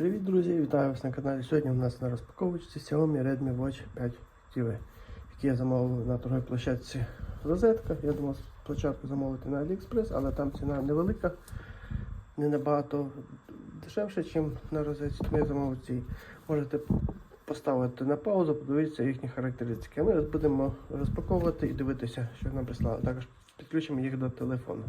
Привіт, друзі! Вітаю вас на каналі. Сьогодні у нас на розпаковочці Xiaomi Redmi Watch 5 TV, який я замовив на торговій площадці Розетка. Я думав спочатку замовити на AliExpress, але там ціна невелика, не набагато дешевше, ніж на розетці. Тому я замовив цей. Можете поставити на паузу, подивитися їхні характеристики. А ми будемо розпаковувати і дивитися, що нам прислали. Також підключимо їх до телефону.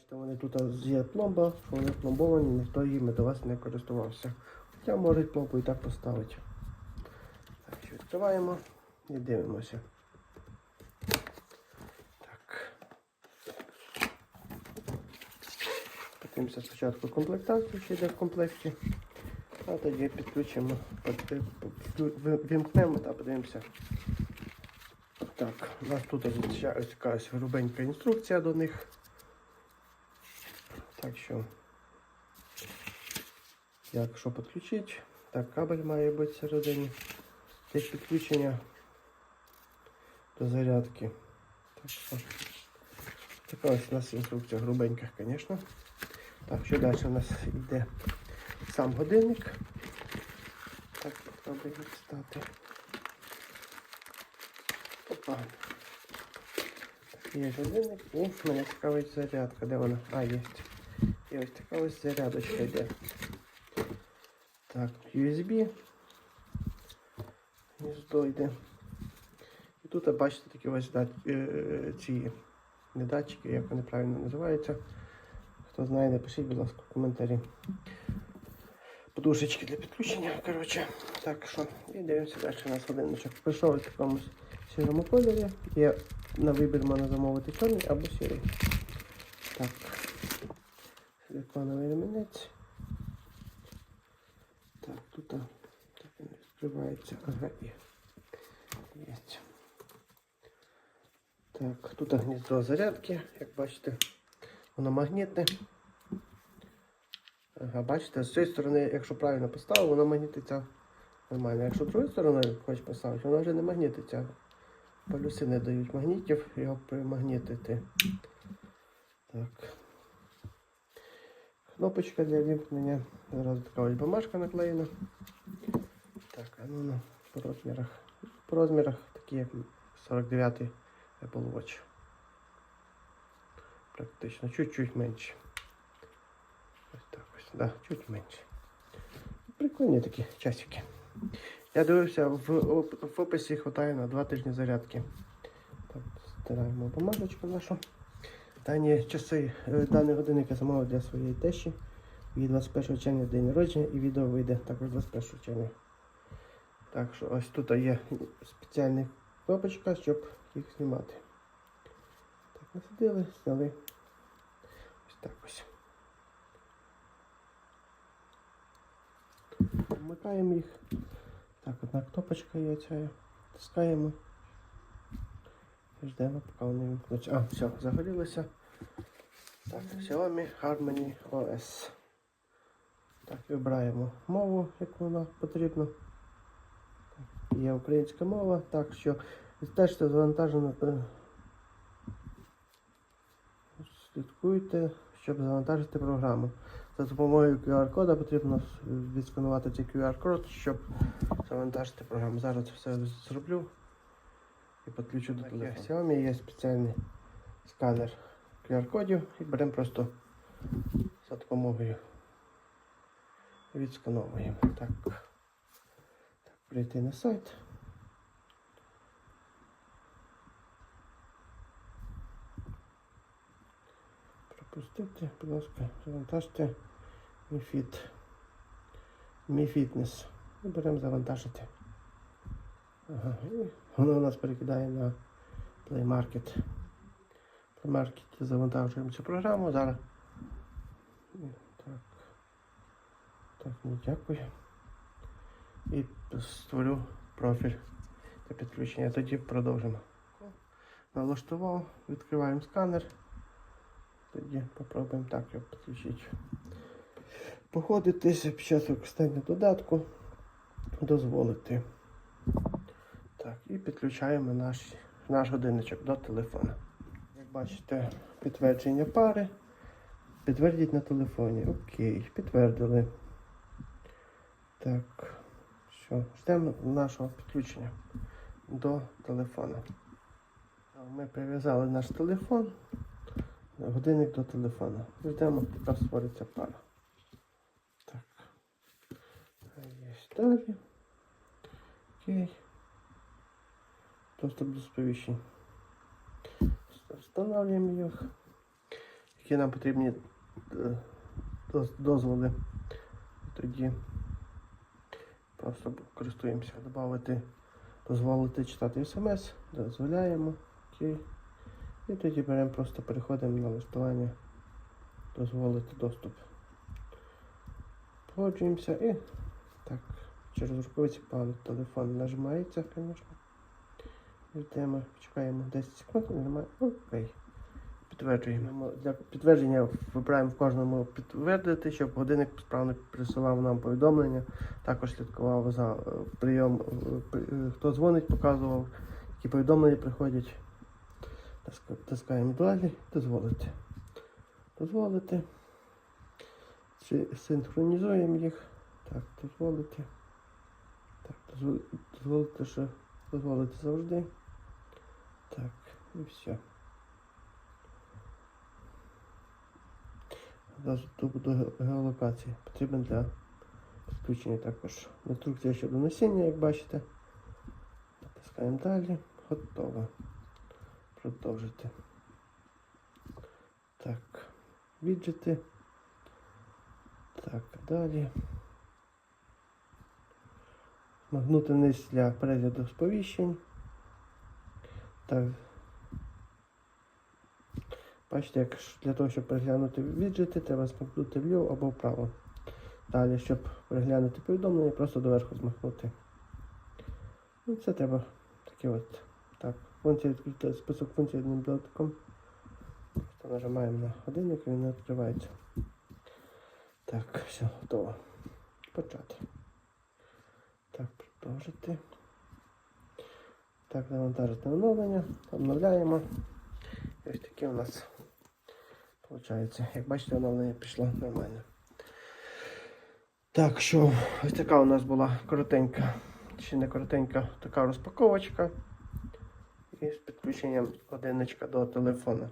Бачите, вони тут є пломба, вони пломбовані, ніхто їм до вас не користувався. Хоча можуть пломбу і так поставити. Так, що відкриваємо і дивимося. Так. Подивимося спочатку комплектацію, що йде в комплекті. А тоді підключимо, вимкнемо та подивимося. Так, у нас тут ось якась грубенька інструкція до них. Так що, як що підключити? Так, кабель має бути всередині. Це підключення до зарядки. Так що, така ось у нас інструкція грубенька, звісно. Так, що далі у нас йде сам годинник. Так, попробуємо встати. Опа. Є годинник і мене цікавить зарядка. Де вона? А, є. І ось така ось зарядочка йде. Так, USB. Гніздо йде. І тут бачите такі ось дат... е, ці не датчики, як вони правильно називаються. Хто знає, напишіть, будь ласка, в коментарі. Подушечки для підключення. Коротше, так що, і дивимося далі у нас годинничок. Прийшов в такому сірому кольорі. Є на вибір можна замовити чорний або сірий. Так. Силиконовий ремінець. Так, тут так він відкривається. Ага, є. Є. Так, тут гніздо зарядки, як бачите, воно магнітне. Ага, бачите, з цієї сторони, якщо правильно поставив, воно магнітиться нормально. Якщо другою стороною хочеш поставити, воно вже не магнітиться. Полюси не дають магнітів, його примагнітити. Так. Кнопочка для вімкнення. Зараз така ось бумажка наклеєна. Так, а ну, ну по розмірах. По розмірах такі як 49 Apple Watch. Практично чуть-чуть менше. Ось так ось, да, чуть менше. Прикольні такі часики. Я дивився, в, в описі вистачає на 2 тижні зарядки. Так, стираємо бумажечку нашу. Дані часи, е, даний годинник я замовив для своєї тещі. Її 21 червня день народження і відео вийде також 21 червня. Так що ось тут є спеціальна кнопочка, щоб їх знімати. Так, насадили, зняли. Ось так ось. Вмикаємо їх. Так, одна кнопочка є ця. Тискаємо. Ждемо, поки вони вимкнуться. А, все, загорілося. Так, Xiaomi Harmony OS. Так, вибираємо мову, яку нам потрібно. Так, є українська мова, так що теж це завантажено. Слідкуйте, щоб завантажити програму. За допомогою QR-кода потрібно відсканувати цей QR-код, щоб завантажити програму. Зараз все зроблю і підключу до телефону. В Xiaomi є спеціальний сканер QR-кодів і беремо просто за допомогою відскановуємо. Так. так. Прийти на сайт. Пропустити, будь ласка, завантажте MiFit. MiFitness. Беремо завантажити. Ага, і воно у нас перекидає на Play Market. Play Market завантажуємо цю програму. Зараз. Так. Так, ну дякую. І створю профіль для підключення. Тоді продовжимо. Налаштував, відкриваємо сканер. Тоді попробуємо так його підключити. походитися під час використання додатку, дозволити. Так, і підключаємо наш, наш годинничок до телефона. Як бачите, підтвердження пари. Підтвердіть на телефоні. Окей, підтвердили. Так, що, ждемо нашого підключення до телефона. Ми прив'язали наш телефон, годинник до телефона. Ждемо, поки створиться пара. Так. Далі. Окей. Доступ до сповіщень. Встановлюємо їх. Які нам потрібні е, дозволи. Тоді просто користуємося. Добавити, дозволити читати смс, дозволяємо. Окей. І тоді беремо, просто переходимо на налаштування, дозволити доступ. Погоджуємося і так, через рукавиці пан телефон нажимається, звісно. Ждемо, чекаємо 10 секунд, нажимаємо окей. Підтверджуємо. Для підтвердження вибираємо в кожному підтвердити, щоб годинник справно присилав нам повідомлення. Також слідкував за е, прийом, е, е, хто дзвонить, показував, які повідомлення приходять. Тискаємо далі, дозволити. Дозволити. Синхронізуємо їх. Так, дозволити. Так, дозволити, що дозволити завжди. Так, і все. Доступ до ге- геолокації потрібен для підключення також інструкція щодо носіння, як бачите. Натискаємо далі. Готово. Продовжити. Так, віджити. Так, далі. Магнути низ для перегляду сповіщень. Так. Бачите, як для того, щоб переглянути віджити, треба змахнути вліво або вправо. Далі, щоб переглянути повідомлення, просто доверху змахнути. І це треба таке от. Так, функція відкрита, список функцій одним додатком. Нажимаємо на годинник і він відкривається. Так, все, готово. Почати. Так, продовжити. Так, завантажити оновлення. Обновляємо. І ось таке у нас виходить. Як бачите, оновлення пішло нормально. Так, що ось така у нас була коротенька, чи не коротенька, така розпаковочка. І з підключенням годинничка до телефона.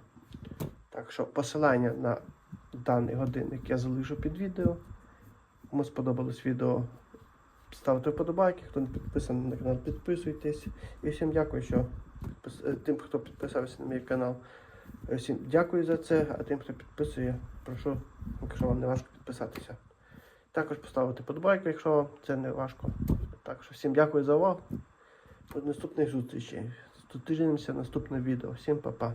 Так що посилання на даний годинник я залишу під відео. Кому сподобалось відео, ставте вподобайки. Хто не підписаний на канал, підписуйтесь. І всім дякую, що е, тим, хто підписався на мій канал. е, Всім дякую за це, а тим, хто підписує, прошу, якщо вам не важко підписатися. Також поставити подобайку, якщо вам це не важко. Так що всім дякую за увагу. До наступних зустрічей. Зустрінемося в наступне відео. Всім па-па.